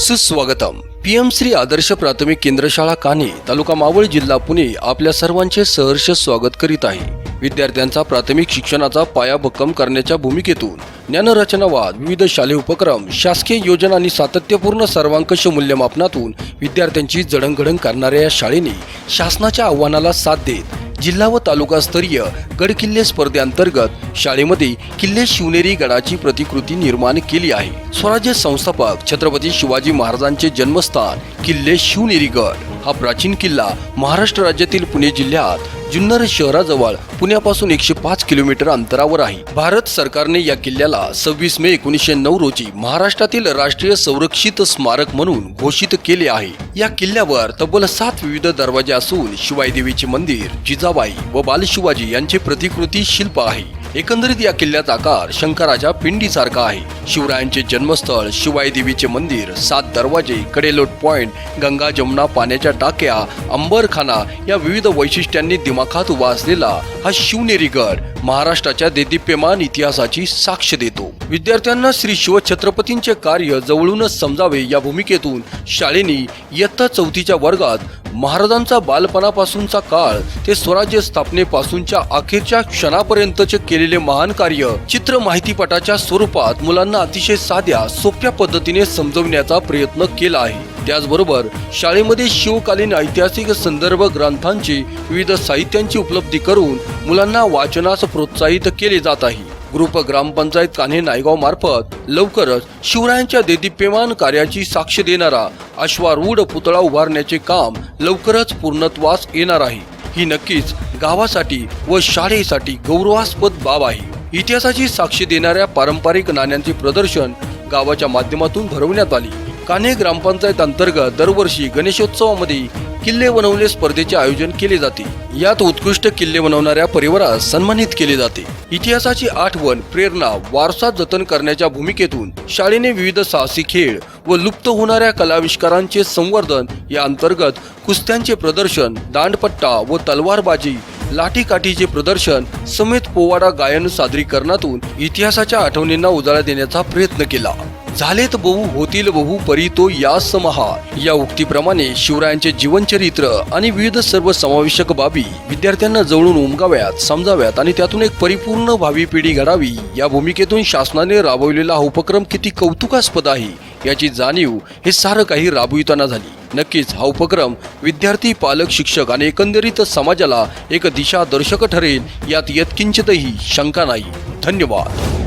सुस्वागतम. पीएम श्री आदर्श प्राथमिक केंद्र शाळा कान्हे तालुका मावळ जिल्हा पुणे आपल्या सर्वांचे सहर्ष स्वागत करीत आहे. विद्यार्थ्यांचा प्राथमिक शिक्षणाचा पाया भक्कम करण्याच्या भूमिकेतून ज्ञानरचनावाद विविध शालेय उपक्रम शासकीय योजना आणि सातत्यपूर्ण सर्वांकष मूल्यमापनातून विद्यार्थ्यांची जडणघडण करणाऱ्या या शाळेने शासनाच्या आव्हानाला साथ देत जिल्हा व तालुकास्तरीय गड किल्ले स्पर्धेअंतर्गत शाळेमध्ये किल्ले शिवनेरी गडाची प्रतिकृती निर्माण केली आहे. स्वराज्य संस्थापक छत्रपती शिवाजी महाराजांचे जन्मस्थान किल्ले शिवनेरी गड. हा प्राचीन किल्ला महाराष्ट्र राज्यातील पुणे जिल्ह्यात जुन्नर शहराजवळ पुण्यापासून एकशे पाच किलोमीटर अंतरावर आहे. भारत सरकारने या किल्ल्याला सव्वीस मे एकोणीसशे नऊ रोजी महाराष्ट्रातील राष्ट्रीय संरक्षित स्मारक म्हणून घोषित केले आहे. या किल्ल्यावर तब्बल सात विविध दरवाजे असून शिवाई देवीचे मंदिर जिजाबाई व बालशिवाजी यांचे प्रतिकृती शिल्प आहे. एकंदरीत या किल्ल्याचा आकार शंकराच्या पिंडीसारखा आहे. शिवरायांचे जन्मस्थळ शिवाई देवीचे मंदिर सात दरवाजे कडेलोट पॉइंट गंगा जमुना पाण्याच्या टाक्या अंबरखाना या विविध वैशिष्ट्यांनी दिमाखात उभा असलेला हा शिवनेरी गड महाराष्ट्राच्या देदीप्यमान इतिहासाची साक्ष देतो. विद्यार्थ्यांना श्री शिवछत्रपतींचे कार्य जवळूनच समजावे या भूमिकेतून शाळेने इयत्ता चौथीच्या वर्गात महाराजांचा बालपणापासूनचा काळ ते स्वराज्य स्थापनेपासूनच्या अखेरच्या क्षणापर्यंतचे केलेले महान कार्य चित्र माहितीपटाच्या स्वरूपात मुलांना अतिशय साध्या सोप्या पद्धतीने समजवण्याचा प्रयत्न केला आहे. त्याचबरोबर शाळेमध्ये शिवकालीन ऐतिहासिक संदर्भ ग्रंथांची विविध साहित्यांची उपलब्धी करून मुलांना वाचनास प्रोत्साहित केले जात आहे. ग्रुप ग्रामपंचायत कान्हे नायगाव मार्फत लवकरच शिवरायांच्या देदीप्यमान कार्याची साक्ष देणारा अश्वारूढ पुतळा उभारण्याचे काम लवकरच पूर्णत्वास येणार आहे. ही नक्कीच गावासाठी व शाळेसाठी गौरवास्पद बाब आहे. इतिहासाची साक्ष देणाऱ्या पारंपरिक नाण्यांचे प्रदर्शन गावाच्या माध्यमातून भरवण्यात आले. कान्हे ग्रामपंचायत अंतर्गत दरवर्षी गणेशोत्सवामध्ये किल्ले बनवले स्पर्धेचे आयोजन केले जाते. यात उत्कृष्ट किल्ले बनवणाऱ्या परिवारास सन्मानित केले जाते. इतिहासाची आठवण प्रेरणा वारसा जतन करण्याच्या भूमिकेतून शाळेने विविध साहसी खेळ व लुप्त होणाऱ्या कलाविष्कारांचे संवर्धन या अंतर्गत कुस्त्यांचे प्रदर्शन दांडपट्टा व तलवारबाजी लाठीकाठीचे प्रदर्शन समेत पोवाडा गायन सादरीकरणातून इतिहासाच्या आठवणींना उजाळा देण्याचा प्रयत्न केला. झालेत बहु होतील बहु परितो या यास महा. या उक्तीप्रमाणे शिवरायांचे जीवनचरित्र आणि विविध सर्व समावेशक बाबी विद्यार्थ्यांना जवळून उमगाव्यात समजाव्यात आणि त्यातून एक परिपूर्ण भावी पिढी घडावी. या भूमिकेतून शासनाने राबवलेला हा उपक्रम किती कौतुकास्पद आहे याची जाणीव हे सारं काही राबविताना झाली. नक्कीच हा उपक्रम विद्यार्थी पालक शिक्षक आणि एकंदरीत समाजाला एक दिशादर्शक ठरेल यात यत्किंचितही शंका नाही. धन्यवाद.